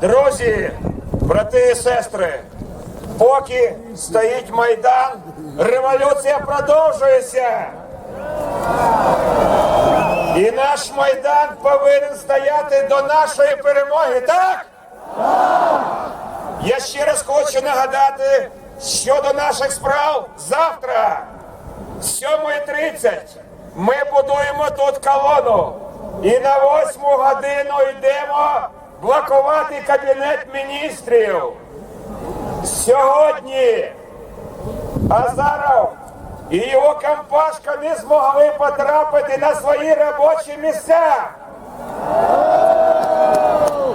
Друзі, брати і сестри, поки стоїть Майдан, революція продовжується. І наш Майдан повинен стояти до нашої перемоги, так? Я ще раз хочу нагадати щодо наших справ завтра. З 7.30 ми будуємо тут колону. І на 8 годину йдемо блокувати кабінет міністрів. Сьогодні Азаров і його компашка не змогли потрапити на свої робочі місця.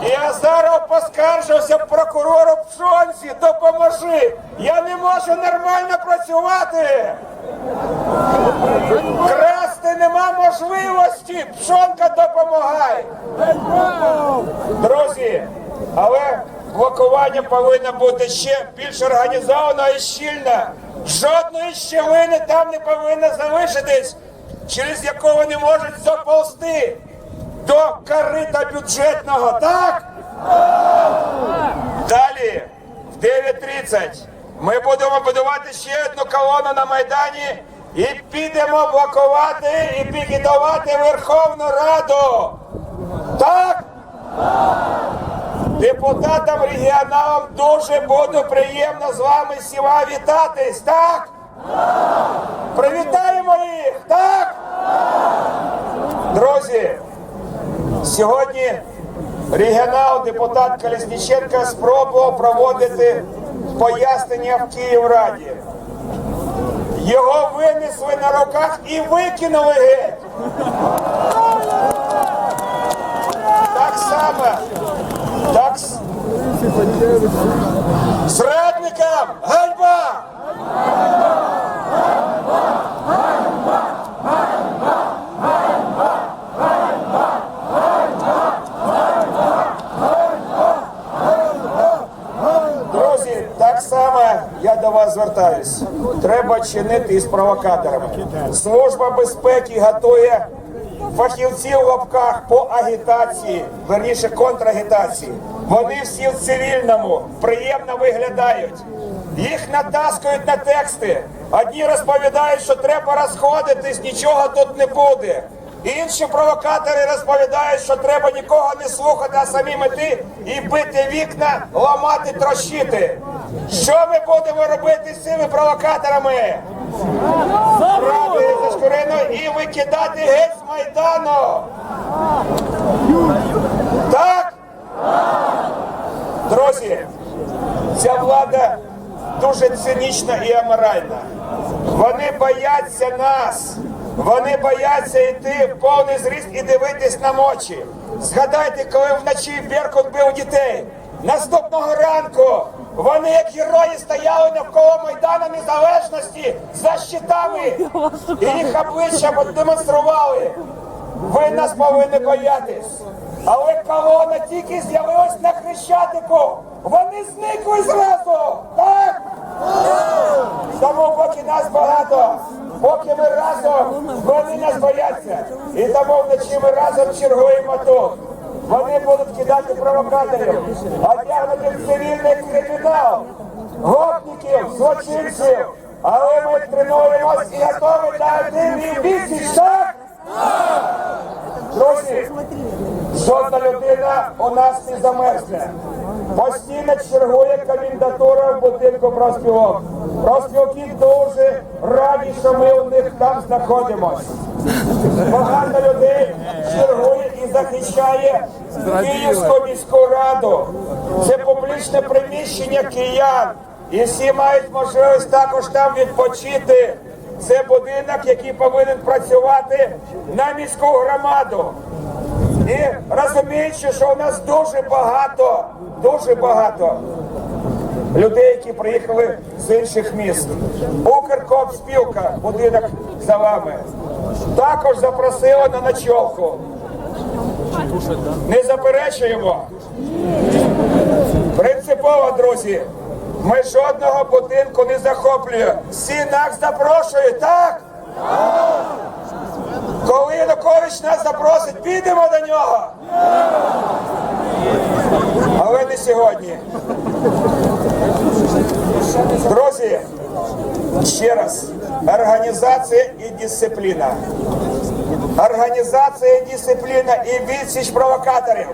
І Азаров поскаржився прокурору Пшонці, допоможи. Я не можу нормально працювати. Красти нема можливості. Пшонка допомагай. Друзі, але блокування повинно бути ще більш організовано і щільно. Жодної щілини там не повинно залишитись, через яку вони можуть заползти до корита бюджетного, так? Далі, в 9.30, ми будемо будувати ще одну колону на Майдані і підемо блокувати і пікетувати Верховну Раду. Так? Депутатам регіоналам дуже буде приємно з вами всіма вітатись, так? Привітаємо їх, так? Друзі, сьогодні регіонал депутат Колесніченко спробував проводити пояснення в Київраді. Його винесли на руках і викинули геть. Так само. Так. Зрадникам! Ганьба! Друзі, так само я звертаюсь. Треба чинити із провокаторами. Служба безпеки готує фахівців в лапках по агітації, верніше контрагітації. Вони всі в цивільному, приємно виглядають. Їх натаскують на тексти. Одні розповідають, що треба розходитись, нічого тут не буде. Інші провокатори розповідають, що треба нікого не слухати, а самі мети і бити вікна, ламати, трощити. Що ми будемо робити з цими провокаторами? Брати за шкурину і викидати геть з майдану. Так? Друзі, ця влада дуже цинічна і аморальна. Вони бояться нас. Вони бояться йти в повний зріст і дивитись на ночі. Згадайте, коли вночі Беркут бив дітей. Наступного ранку вони, як герої, стояли навколо Майдану Незалежності за щитами і їх обличчя демонстрували. Ви нас повинні боятись. Але колона тільки з'явилась на Хрещатику. Вони зникли зразу. Так? Тому поки нас багато, поки ми разом, вони нас бояться. І тому вночі ми разом чергуємо тут. Вони будуть кидати провокаторів, одягнути в цивільний кримінал, гопників, злочинців. Але ми тренуємось і готові один і так? Друзі, жодна людина у нас не замерзне. Постійно чергує комендатура в будинку профспілок. Профспілки дуже раді, що ми у них там знаходимося. Багато людей захищає Київську міську раду. Це публічне приміщення киян. І всі мають можливість також там відпочити. Це будинок, який повинен працювати на міську громаду. І розуміючи, що у нас дуже багато, дуже багато людей, які приїхали з інших міст. Укркомспілка, будинок за вами, також запросила на ночовку. Не заперечуємо. Принципово, друзі, ми жодного будинку не захоплюємо. Всі нас запрошують, так? Коли Янукович нас запросить, підемо до нього. Але не сьогодні. Друзі, ще раз, організація і дисципліна. Організація, дисципліна і відсіч провокаторів.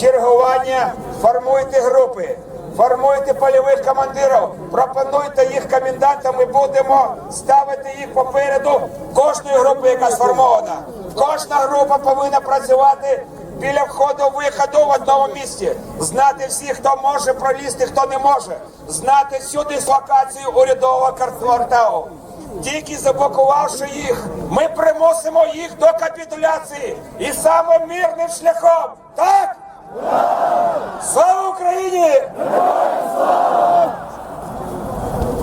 Чергування, формуйте групи, формуйте польових командирів, пропонуйте їх комендантам і будемо ставити їх попереду кожної групи, яка сформована. Кожна група повинна працювати біля входу виходу в одному місці. Знати всіх, хто може пролізти, хто не може. Знати всю дислокацію урядового кварталу. Тільки заблокувавши їх, ми примусимо їх до капітуляції і саме мирним шляхом. Так? Слава Україні!